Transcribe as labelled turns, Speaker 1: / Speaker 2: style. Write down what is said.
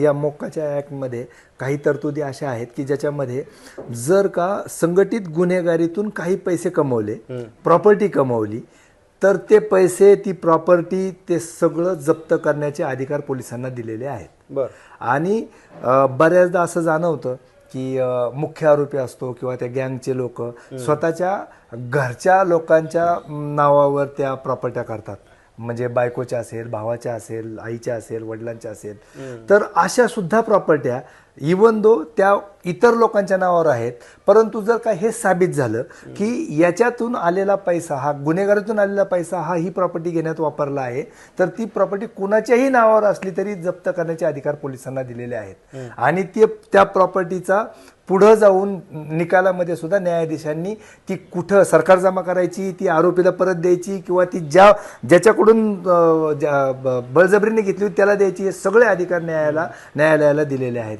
Speaker 1: या मोक्काच्या ॲक्टमध्ये काही तरतुदी अशा आहेत की ज्याच्यामध्ये जर का संघटित गुन्हेगारीतून काही पैसे कमवले प्रॉपर्टी कमवली तर ते पैसे ती प्रॉपर्टी ते सगळं जप्त करण्याचे अधिकार पोलिसांना दिलेले आहेत. आणि बऱ्याचदा असं जाणवतं की मुख्य आरोपी असतो किंवा त्या गँगचे लोक स्वतःच्या घरच्या लोकांच्या नावावर त्या प्रॉपर्ट्या करतात. म्हणजे बायकोच्या असेल भावाच्या असेल आईच्या असेल वडिलांच्या असेल. तर अशा सुद्धा प्रॉपर्ट्या इवन दो त्या इतर लोकांच्या नावावर आहेत परंतु जर का हे साबित झालं की याच्यातून आलेला पैसा हा गुन्हेगारीतून आलेला पैसा हा ही प्रॉपर्टी घेण्यात वापरला आहे तर ती प्रॉपर्टी कुणाच्याही नावावर असली तरी जप्त करण्याचे अधिकार पोलिसांना दिलेले आहेत. आणि ते त्या प्रॉपर्टीचा पुढं जाऊन निकालामध्ये सुद्धा न्यायाधीशांनी ती कुठं सरकार जमा करायची ती आरोपीला परत द्यायची किंवा ती ज्या ज्याच्याकडून ज्या- ब- बळजबरीने घेतली होती त्याला द्यायची हे सगळे अधिकार न्यायाला न्यायालयाला दिलेले आहेत.